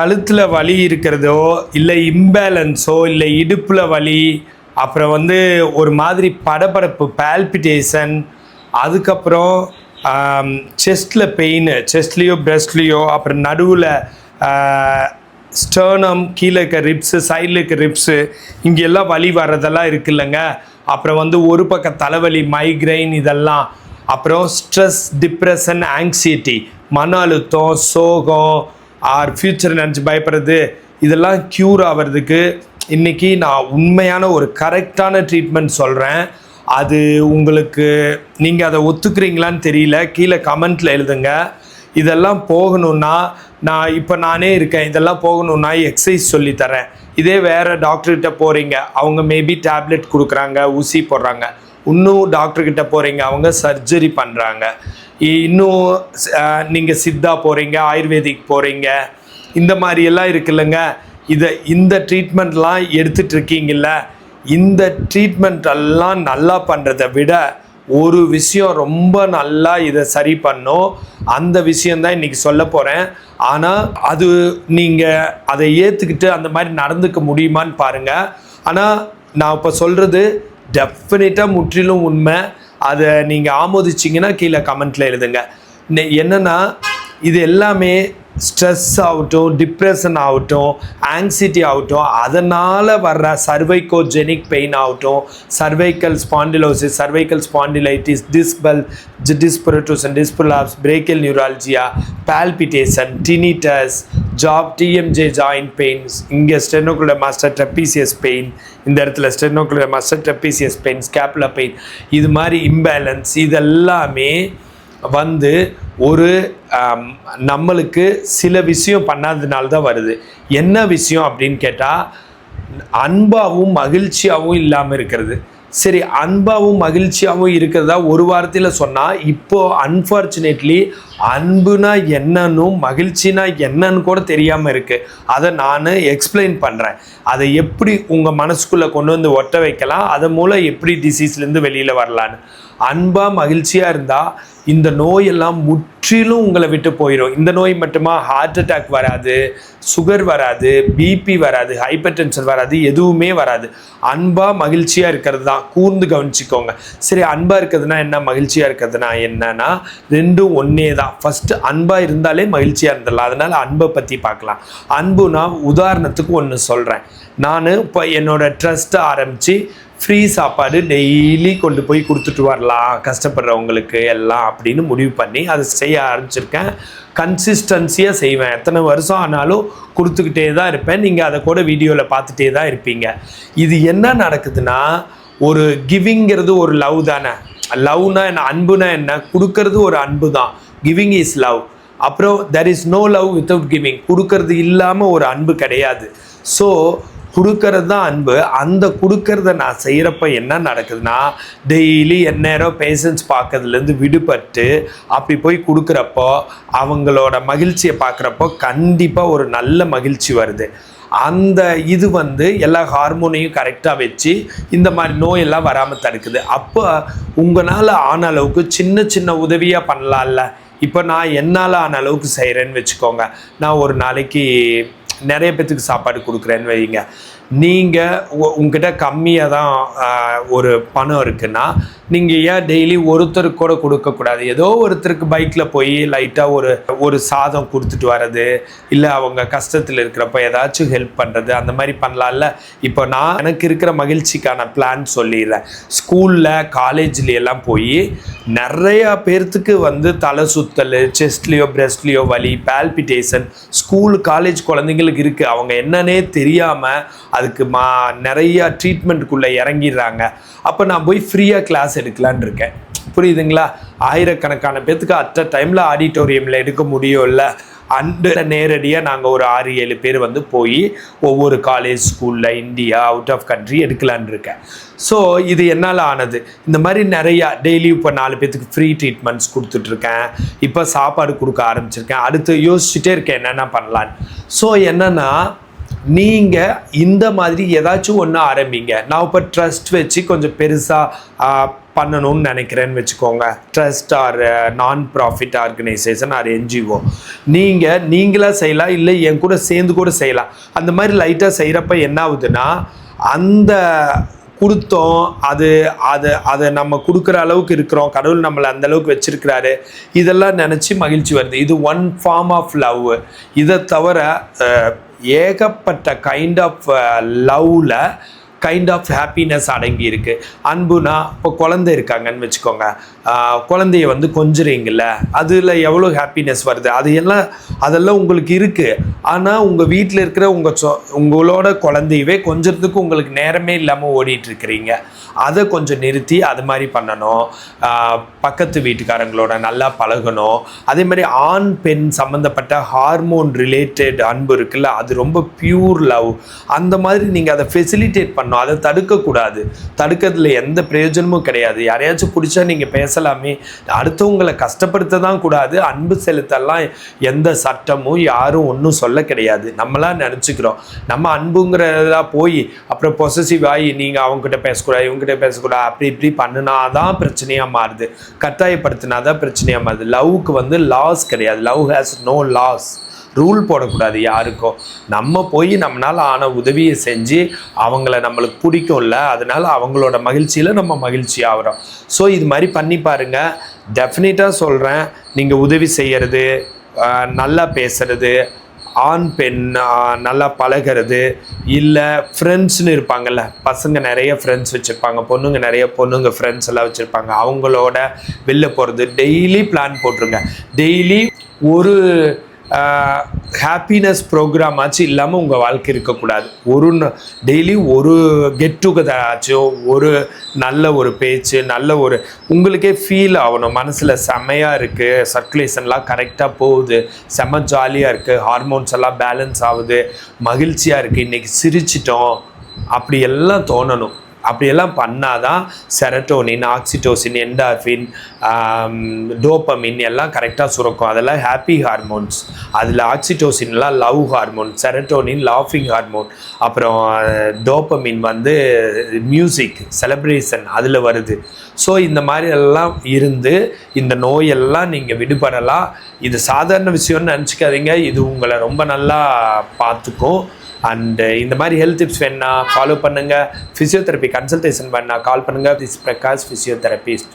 கழுத்தில் வலி இருக்கிறதோ இல்லை இம்பேலன்ஸோ இல்லை இடுப்பில் வலி அப்புறம் வந்து ஒரு மாதிரி படபடப்பு பால்பிட்டேஷன் அதுக்கப்புறம் செஸ்டில் பெயின் செஸ்ட்லேயோ பிரஸ்ட்லேயோ அப்புறம் நடுவில் ஸ்டர்னம் கீழே இருக்க ரிப்ஸு சைடில் இருக்க ரிப்ஸு இங்கெல்லாம் வலி வர்றதெல்லாம் இருக்குல்லங்க அப்புறம் வந்து ஒரு பக்கம் தலைவலி மைக்ரைன் இதெல்லாம். அப்புறம் ஸ்ட்ரெஸ் டிப்ரெஷன் ஆங்ஸைட்டி மன அழுத்தம் சோகம் ஆர் ஃப்யூச்சர் நினச்சி பயப்படுறது இதெல்லாம் க்யூர் ஆகிறதுக்கு இன்றைக்கி நான் உண்மையான ஒரு கரெக்டான ட்ரீட்மெண்ட் சொல்கிறேன் அது உங்களுக்கு நீங்கள் அதை ஒத்துக்கிறீங்களான்னு தெரியல. கீழே கமெண்ட்டில் எழுதுங்க. இதெல்லாம் போகணுன்னா நான் இப்போ நானே இருக்கேன். இதெல்லாம் போகணுன்னா எக்ஸசைஸ் சொல்லித்தரேன் இதே வேறு டாக்டர்கிட்ட போகிறீங்க அவங்க மேபி டேப்லெட் கொடுக்குறாங்க ஊசி போடுறாங்க. இன்னும் டாக்டர்கிட்ட போகிறீங்க அவங்க சர்ஜரி பண்ணுறாங்க இன்னும் நீங்கள் சித்தா போகிறீங்க ஆயுர்வேதிக் போகிறீங்க இந்த மாதிரியெல்லாம் இருக்குல்லங்க. இதை இந்த ட்ரீட்மெண்ட்லாம் எடுத்துட்ருக்கீங்கள இந்த ட்ரீட்மெண்ட் எல்லாம் நல்லா பண்ணுறதை விட ஒரு விஷயம் ரொம்ப நல்லா இதை சரி பண்ணும். அந்த விஷயந்தான் இன்றைக்கி சொல்ல போகிறேன் ஆனால் அது நீங்கள் அதை ஏற்றுக்கிட்டு அந்த மாதிரி நடந்துக்க முடியுமான்னு பாருங்கள் ஆனால் நான் இப்போ சொல்கிறது டெஃபினட்டாக முற்றிலும் உண்மை. அதை நீங்கள் ஆமோதிச்சிங்கன்னா கீழே கமெண்ட்டில் எழுதுங்க. என்னென்னா இது எல்லாமே ஸ்ட்ரெஸ் ஆகட்டும் டிப்ரெஷன் ஆகட்டும் ஆங்ஸைட்டி ஆகட்டும் அதனால் வர்ற சர்வைகோஜெனிக் பெயின் ஆகட்டும் cervical spondylosis cervical spondylitis disc bulge disc protrusion disc prolapse brachial neuralgia palpitation tinnitus jaw TMJ joint pains இங்கே ஸ்டெனோகுலர் மாஸ்டர் டெப்பிசியஸ் பெயின் இந்த இடத்துல ஸ்டெனோகுலர் மாஸ்டர் டெப்பிசியஸ் பெயின் ஸ்கேப்ல பெயின் இது மாதிரி இம்பேலன்ஸ் இதெல்லாமே வந்து ஒரு நம்மளுக்கு சில விஷயம் பண்ணாததுனால தான் வருது. என்ன விஷயம் அப்படின்னு கேட்டால் அன்பாகவும் மகிழ்ச்சியாகவும் இல்லாமல் இருக்கிறது. சரி அன்பாகவும் மகிழ்ச்சியாகவும் இருக்கிறதா ஒரு வாரத்தில் சொன்னால் இப்போது அன்ஃபார்ச்சுனேட்லி அன்புனா என்னன்னு மகிழ்ச்சினா என்னன்னு கூட தெரியாமல் இருக்குது அதை நான் எக்ஸ்பிளைன் பண்ணுறேன் அதை எப்படி உங்கள் மனசுக்குள்ளே கொண்டு வந்து ஒட்ட வைக்கலாம் அதன் மூலம் எப்படி டிசீஸ்லேருந்து வெளியில் வரலான்னு அன்பாக மகிழ்ச்சியாக இருந்தால் இந்த நோயெல்லாம் முற்றிலும் உங்களை விட்டு போயிடும் இந்த நோய் மட்டுமா ஹார்ட் அட்டாக் வராது சுகர் வராது பிபி வராது ஹைப்பர் டென்ஷன் வராது எதுவுமே வராது. அன்பாக மகிழ்ச்சியாக இருக்கிறது தான். கூர்ந்து கவனிச்சிக்கோங்க. சரி அன்பாக இருக்கிறதுனா என்ன மகிழ்ச்சியாக இருக்கிறதுனா என்னன்னா ரெண்டும் ஒன்றே தான். ஃபஸ்ட்டு அன்பாக இருந்தாலே மகிழ்ச்சியாக இருந்துடலாம். அதனால் அன்பை பற்றி பார்க்கலாம். அன்புனா உதாரணத்துக்கு ஒன்று சொல்கிறேன் நான் இப்போ என்னோடய ட்ரஸ்ட்டை ஆரம்பித்து ஃப்ரீ சாப்பாடு டெய்லி கொண்டு போய் கொடுத்துட்டு வரலாம் கஷ்டப்படுறவங்களுக்கு எல்லாம் அப்படின்னு முடிவு பண்ணி அதை செய்ய ஆரம்பிச்சிருக்கேன். கன்சிஸ்டன்சியாக செய்வேன். எத்தனை வருஷம் ஆனாலும் கொடுத்துக்கிட்டே தான் இருப்பேன். நீங்கள் அதை கூட வீடியோவில் பார்த்துட்டே தான் இருப்பீங்க. இது என்ன நடக்குதுன்னா ஒரு கிவிங்கிறது ஒரு லவ் தானே. லவ்னா என்ன? அன்புனா என்ன? கொடுக்கறது ஒரு அன்பு தான். கிவிங் இஸ் லவ் அப்புறம் there is no love without giving கொடுக்கறது இல்லாமல் ஒரு அன்பு கிடையாது. ஸோ கொடுக்கறது தான் அன்பு அந்த கொடுக்கறத நான் செய்கிறப்ப என்ன நடக்குதுன்னா டெய்லி எந்நேரம் பேஷன்ஸ் பார்க்கறதுலேருந்து விடுபட்டு அப்படி போய் கொடுக்குறப்போ அவங்களோட மகிழ்ச்சியை பார்க்குறப்போ கண்டிப்பாக ஒரு நல்ல மகிழ்ச்சி வருது. அந்த இது வந்து எல்லா ஹார்மோனையும் கரெக்டாக வச்சு இந்த மாதிரி நோயெல்லாம் வராமல் தடுக்குது. அப்போ உங்களால் ஆன அளவுக்கு சின்ன சின்ன உதவியாக பண்ணலாம்ல. இப்போ நான் என்னால் ஆன அளவுக்கு செய்கிறேன்னு வச்சுக்கோங்க. நான் ஒரு நாளைக்கு நிறைய பேத்துக்கு சாப்பாடு கொடுக்குறேன்னு வைங்க. நீங்கள் உங்ககிட்ட கம்மியாக தான் ஒரு பணம் இருக்குன்னா நீங்கள் ஏன் டெய்லி ஒருத்தருக்கு கூட கொடுக்கக்கூடாது ஏதோ ஒருத்தருக்கு பைக்கில் போய் லைட்டாக ஒரு ஒரு சாதம் கொடுத்துட்டு வர்றது இல்லை அவங்க கஷ்டத்தில் இருக்கிறப்ப ஏதாச்சும் ஹெல்ப் பண்ணுறது அந்த மாதிரி பண்ணலாம்ல? இப்போ நான் எனக்கு இருக்கிற மகிழ்ச்சிக்கான பிளான் சொல்லிடுறேன். ஸ்கூலில் காலேஜ்ல எல்லாம் போய் நிறையா பேர்த்துக்கு வந்து தலை சுத்தல் செஸ்ட்லேயோ பிரெஸ்ட்லேயோ வலி பால்பிட்டேஷன் ஸ்கூல் காலேஜ் குழந்தைங்களுக்கு இருக்குது அவங்க என்னன்னே தெரியாமல் அதுக்கு மா நிறையா ட்ரீட்மெண்ட்டுக்குள்ளே இறங்கிடுறாங்க. அப்போ நான் போய் ஃப்ரீயாக கிளாஸ் எடுக்கலான்னு இருக்கேன். புரியுதுங்களா? ஆயிரக்கணக்கான பேர்த்துக்கு அட்ட டைமில் ஆடிட்டோரியமில் எடுக்க முடியும்ல. அந்த நேரடியாக நாங்கள் ஒரு ஆறு ஏழு பேர் வந்து போய் ஒவ்வொரு காலேஜ் ஸ்கூலில் இந்தியா அவுட் ஆஃப் கண்ட்ரி எடுக்கலான்னு இருக்கேன். ஸோ இது என்னால் ஆனது? இந்த மாதிரி நிறையா டெய்லி இப்போ நாலு பேர்த்துக்கு ஃப்ரீ ட்ரீட்மெண்ட்ஸ் கொடுத்துட்ருக்கேன். இப்போ சாப்பாடு கொடுக்க ஆரம்பிச்சிருக்கேன். அடுத்து யோசிச்சுட்டே இருக்கேன் என்னென்ன பண்ணலான்னு ஸோ என்னென்னா நீங்கள் இந்த மாதிரி ஏதாச்சும் ஒன்று ஆரம்பிங்க. நான் இப்போ ட்ரஸ்ட் வச்சு கொஞ்சம் பெருசாக பண்ணணும்னு நினைக்கிறேன்னு வச்சுக்கோங்க. Trust or non profit organisation or NGO நீங்கள் நீங்களாக செய்யலாம் இல்லை என் கூட சேர்ந்து கூட செய்யலாம். அந்த மாதிரி லைட்டாக செய்கிறப்ப என்ன ஆகுதுன்னா அந்த கொடுத்தோம் அது அது அதை நம்ம கொடுக்குற அளவுக்கு இருக்கிறோம். கடவுள் நம்மளை அந்த அளவுக்கு வச்சிருக்கிறாரு. இதெல்லாம் நினச்சி மகிழ்ச்சி வருது. இது ஒன் ஃபார்ம் ஆஃப் லவ் இதை தவிர ஏகப்பட்ட கைண்ட் ஆஃப் லவ்வில் கைண்ட் ஆஃப் ஹாப்பினஸ் அடங்கி இருக்குது அன்புனா இப்போ குழந்தை இருக்காங்கன்னு வச்சுக்கோங்க. குழந்தைய வந்து கொஞ்சுறீங்கல்ல அதில் எவ்வளோ ஹாப்பினஸ் வருது? அது எல்லாம் அதெல்லாம் உங்களுக்கு இருக்குது ஆனால் உங்கள் வீட்டில் இருக்கிற உங்கள் சொ உங்களோட குழந்தையவே கொஞ்சத்துக்கு உங்களுக்கு நேரமே இல்லாமல் ஓடிட்டுருக்கிறீங்க அதை கொஞ்சம் நிறுத்தி அது மாதிரி பண்ணணும். பக்கத்து வீட்டுக்காரங்களோட நல்லா பழகணும். அதே மாதிரி ஆண் பெண் சம்மந்தப்பட்ட ஹார்மோன் ரிலேட்டட் அன்பு இருக்குல்ல அது ரொம்ப பியூர் லவ் அந்த மாதிரி நீங்கள் அதை ஃபெசிலிட்டேட் பண்ணணும். அதை தடுக்கக்கூடாது. தடுக்கிறதுல எந்த பிரயோஜனமும் கிடையாது. யாரையாச்சும் பிடிச்சா நீங்கள் பேசலாமே. அடுத்தவங்களை கஷ்டப்படுத்த தான் கூடாது. அன்பு செலுத்தலாம். எந்த சட்டமும் யாரும் ஒன்றும் சொல்ல கிடையாது. நம்மளாம் நினச்சிக்கிறோம். நம்ம அன்புங்கிறதா போய் அப்புறம் பொசசிவ் ஆகி நீங்கள் அவங்ககிட்ட பேசக்கூடாது. இவங்ககிட்ட பேசக்கூடாது அப்படி இப்படி பண்ணினா தான் பிரச்சனையாக மாறுது. கட்டாயப்படுத்தினா தான் பிரச்சனையாக மாறுது. லவ்வுக்கு வந்து லாஸ் கிடையாது. Love has no loss rule போடக்கூடாது யாருக்கும். நம்ம போய் நம்மளால் ஆன உதவியை செஞ்சு அவங்கள நம்மளுக்கு பிடிக்கும்ல அதனால் அவங்களோட மகிழ்ச்சியில் நம்ம மகிழ்ச்சி ஆகிறோம். ஸோ இது மாதிரி பண்ணி பாருங்கள் டெஃபினட்டாக சொல்கிறேன் நீங்கள் உதவி செய்கிறது நல்லா பேசுறது ஆண் பெண் நல்லா பழகிறது. இல்லை ஃப்ரெண்ட்ஸ்னு இருப்பாங்கல்ல பசங்க நிறைய ஃப்ரெண்ட்ஸ் வச்சுருப்பாங்க பொண்ணுங்க நிறைய பொண்ணுங்க ஃப்ரெண்ட்ஸ் எல்லாம் வச்சுருப்பாங்க. அவங்களோட வெளில போகிறது டெய்லி பிளான் போட்டுருங்க. டெய்லி ஒரு ஹாப்பினஸ் ப்ரோக்ராம் ஆச்சு. இல்லாமல் உங்கள் வாழ்க்கை இருக்கக்கூடாது. ஒரு டெய்லி ஒரு கெட் டுகெதர் ஆச்சும் ஒரு நல்ல ஒரு பேச்சு நல்ல ஒரு உங்களுக்கே ஃபீல் ஆகணும். மனசில் செமையாக இருக்குது சர்க்குலேஷன்லாம் கரெக்டாக போகுது. செம ஜாலியாக இருக்குது ஹார்மோன்ஸ் எல்லாம் பேலன்ஸ் ஆகுது. மகிழ்ச்சியாக இருக்குது இன்றைக்கி சிரிச்சிட்டோம். அப்படி எல்லாம் தோணணும். அப்படியெல்லாம் பண்ணாதான் செரட்டோனின் ஆக்சிடோசின் என்டார்ஃபின் டோப்பமின் எல்லாம் கரெக்டாக சுரக்கும். அதெல்லாம் ஹாப்பி ஹார்மோன்ஸ் அதில் ஆக்சிடோசின்லாம் லவ் ஹார்மோன் செரட்டோனின் லாஃபிங் ஹார்மோன் அப்புறம் டோப்பமின் வந்து மியூசிக் செலப்ரேஷன் அதில் வருது. ஸோ இந்த மாதிரி எல்லாம் இருந்து இந்த நோயெல்லாம் நீங்கள் விடுபடலாம். இது சாதாரண விஷயம்னு நினச்சிக்காதீங்க. இது உங்களை ரொம்ப நல்லா பார்த்துக்கும். அண்டு இந்த மாதிரி ஹெல்த் டிப்ஸ் வேணா ஃபாலோ பண்ணுங்கள் ஃபிசியோதெரப்பி கன்சல்டேஷன் வேணா கால் பண்ணுங்கள் திஸ் பிரகாஷ் ஃபிசியோதெரபிஸ்ட்